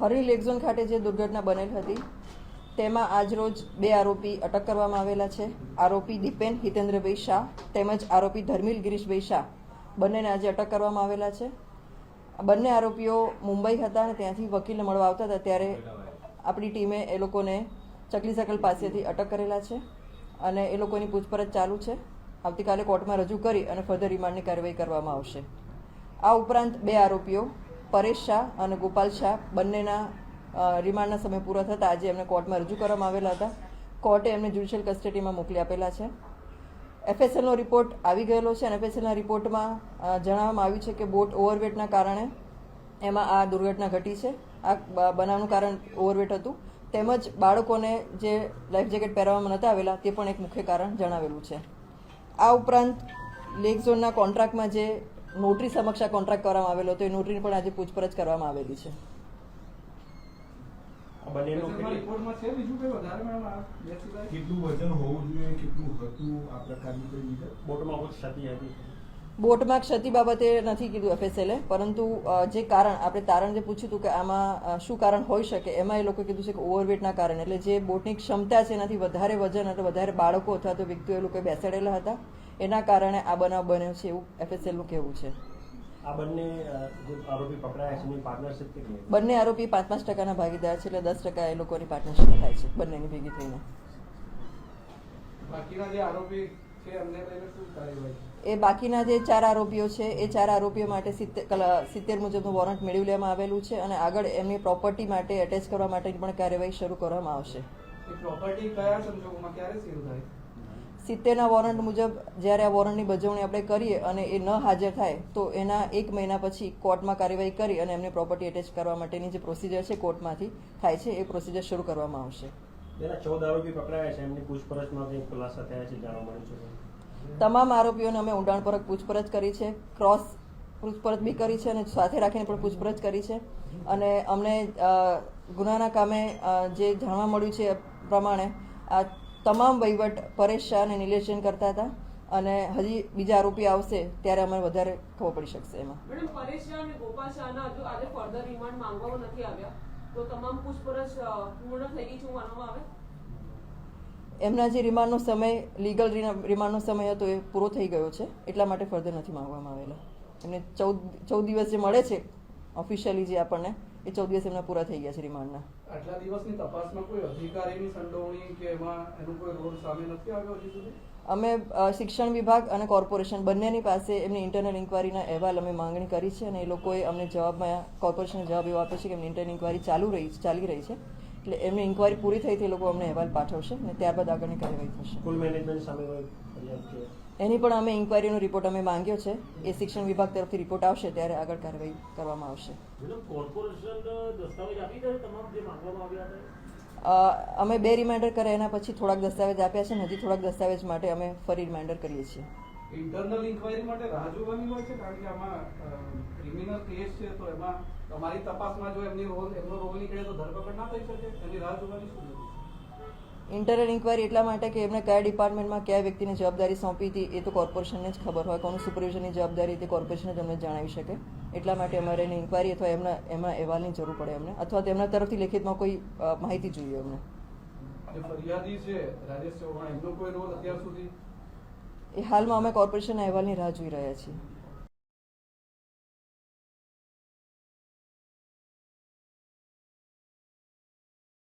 હરણી લેકઝોન ખાતે જે દુર્ઘટના બનેલ હતી, તેમાં આજરોજ બે આરોપી અટક કરવામાં આવેલા છે. આરોપી દીપેન હિતેન્દ્રભાઈ શાહ તેમજ આરોપી ધર્મિલ ગિરીશભાઈ શાહ બંનેને આજે અટક કરવામાં આવેલા છે. બંને આરોપીઓ મુંબઈ હતા અને ત્યાંથી વકીલને મળવા આવતા હતા ત્યારે આપણી ટીમે એ લોકોને ચકલી સકલ પાસેથી અટક કરેલા છે અને એ લોકોની પૂછપરછ ચાલુ છે. આવતીકાલે કોર્ટમાં રજૂ કરી અને ફર્ધર રિમાન્ડની કાર્યવાહી કરવામાં આવશે. આ ઉપરાંત બે આરોપીઓ પરેશ શાહ અને ગોપાલ શાહ બંનેના રિમાન્ડના સમય પૂરા થતાં આજે એમને કોર્ટમાં રજૂ કરવામાં આવેલા હતા. કોર્ટે એમને જ્યુડિશિયલ કસ્ટડીમાં મોકલી આપેલા છે. એફએસએલનો રિપોર્ટ આવી ગયેલો છે અને એફએસએલના રિપોર્ટમાં જણાવવામાં આવ્યું છે કે બોટ ઓવરવેટના કારણે એમાં આ દુર્ઘટના ઘટી છે. આ બનાવનું કારણ ઓવરવેટ હતું. તેમજ બાળકોને જે લાઈફ જેકેટ પહેરવામાં નહોતા આવેલા તે પણ એક મુખ્ય કારણ જણાવેલું છે. આ ઉપરાંત લેક ઝોનના કોન્ટ્રાક્ટમાં જે નોટરી સમક્ષ આ કોન્ટ્રાક્ટ કરવામાં આવેલો હતો. એ નોટરીની પણ આજે પૂછપરછ કરવામાં આવેલી છે. ક્ષતિ બોટમાં ક્ષતિ બાબતે નથી કીધું એફએસએલે પરંતુ જે કારણ આપણે તારણ જે પૂછ્યું હતું કે આમાં શું કારણ હોઈ શકે એમાં એ લોકો કીધું છે કે ઓવરવેટના કારણે. એટલે જે બોટની ક્ષમતા છે એનાથી વધારે વજન અને વધારે બાળકો અથવા તો વ્યક્તિઓ એ લોકો બેસાડેલા હતા. એના કારણે આ બનાવ બન્યો છે એવું એફએસએલનું કહેવું છે. આ બંને આરોપી પકડાયા છે પાર્ટનરશિપ બંને આરોપી પાંચ પાંચ ટકાના ભાગીદાર છે એટલે દસ ટકા એ લોકોની પાર્ટનરશિપ થાય છે બંનેની ભેગી થઈને. બાકીના જે આરોપી એ બાકીના જે ચાર આરોપીઓ છે એ ચાર આરોપીઓ માટે સિત્તેર કલા- સિત્તેર મુજબનું વોરંટ મેળવી લેવામાં આવેલું છે અને આગળ એમની પ્રોપર્ટી માટે એટેચ કરવા માટેની પણ કાર્યવાહી શરૂ કરવામાં આવશે. પ્રોપર્ટી કયા સંજોગોમાં ક્યારે સીલ થાય? સિત્તેરના વોરંટ મુજબ જ્યારે આ વોરંટની બજવણી આપણે કરીએ અને એ ન હાજર થાય તો એના એક મહિના પછી કોર્ટમાં કાર્યવાહી કરી અને એમની પ્રોપર્ટી એટેચ કરવા માટેની જે પ્રોસિજર છે કોર્ટમાંથી થાય છે એ પ્રોસિજર શરૂ કરવામાં આવશે. જેના ચૌદ આરોપી પકડાયા છે એમની પૂછપરછમાં કંઈ ખુલાસા થયા છે જાણવા મળ્યું છે તમામ આરોપીઓને અમે ઊંડાણપૂર્વક પૂછપરછ કરી છે ક્રોસ પૂછપરછ બી કરી છે અને સાથે રાખીને પણ પૂછપરછ કરી છે. અને અમને ગુનાના કામે જે જાણવા મળ્યું છે પ્રમાણે આ તમામ વહીવટ પરેશ શાહ અને નિલેશ જૈન કરતા હતા અને હજી બીજા આરોપી આવશે ત્યારે અમને વધારે ખબર પડી શકશે એમાં. મેડમ પરેશ શાહ અને ગોપાલ શાહના હજુ આજે ફર્ધર રિમાન્ડ માંગવામાં નથી આવ્યા. તો તમામ પૂછપરછ પૂર્ણ થઈ ગઈ છે માનવામાં આવે? એમના જે રિમાન્ડનો સમય લીગલ રિમાન્ડનો સમય હતો એ પૂરો થઈ ગયો છે. એટલા માટે ફર્ધર નથી માંગવામાં આવેલા. એમને ચૌદ ચૌદ દિવસ જે મળે છે ઓફિશિયલી જે આપણને એ ચૌદ દિવસ એમના પૂરા થઈ ગયા છે રિમાન્ડના. આટલા દિવસની તપાસમાં કોઈ અધિકારીની સંડોવણી કે એમાં એનો કોઈ રોલ સામે નથી આવ્યો હજી સુધી? અમે શિક્ષણ વિભાગ અને કોર્પોરેશન બંનેની પાસે એમની ઇન્ટરનલ ઇન્કવાયરીના અહેવાલ અમે માંગણી કરી છે અને એ લોકોએ અમને જવાબમાં કોર્પોરેશન જવાબ એવો આપ્યો છે કે એમની ઇન્ટરનલ ઇન્કવાયરી ચાલુ રહી ચાલી રહી છે. એટલે એમની ઇન્કવાયરી પૂરી થઈ તે લોકો અમને અહેવાલ પાઠવશે અને ત્યારબાદ આગળની કાર્યવાહી થશે. સ્કૂલ મેનેજમેન્ટ સામે કોઈ ફરિયાદ કે એની પણ અમે ઇન્કવાયરીનો રિપોર્ટ અમે માંગ્યો છે. એ શિક્ષણ વિભાગ તરફથી રિપોર્ટ આવશે ત્યારે આગળ કાર્યવાહી કરવામાં આવશે. મેડમ કોર્પોરેશન દસ્તાવેજ આપી દે તમામ જે માંગવામાં આવ્યા હતા? અ, અમે બે રિમાઇન્ડર કર્યા એના પછી થોડાક દસ્તાવેજ આપ્યા છે અને હજી થોડાક દસ્તાવેજ માટે અમે ફરી રિમાઇન્ડર કરીએ છીએ. ઇન્ટરનલ ઇન્કવાયરી માટે રાહ જોવાની હોય છે કારણ કે આમાં ક્રિમિનલ કેસ છે તો એમાં તમારી તપાસમાં જો એમની રોલ એમનો રોલ નીકળે તો ધરપકડ ના થઈ શકે. એની રાહ જોવાની શું? ઇન્ટરનલ ઇન્કવાયરી એટલા માટે કે એમને કયા ડિપાર્ટમેન્ટમાં કયા વ્યક્તિને જવાબદારી સોંપી હતી એ તો કોર્પોરેશનને જ ખબર હોય. કોનું સુપરવિઝનની જવાબદારી તે કોર્પોરેશન તમને જણાવી શકે. એટલા માટે અમારે એની ઇન્કવાયરી અથવા એમના એમના અહેવાલની જરૂર પડે અમને અથવા તેમના તરફથી લેખિતમાં કોઈ માહિતી જોઈએ અમને. એમનો એ હાલમાં અમે કોર્પોરેશનના અહેવાલની રાહ જોઈ રહ્યા છીએ.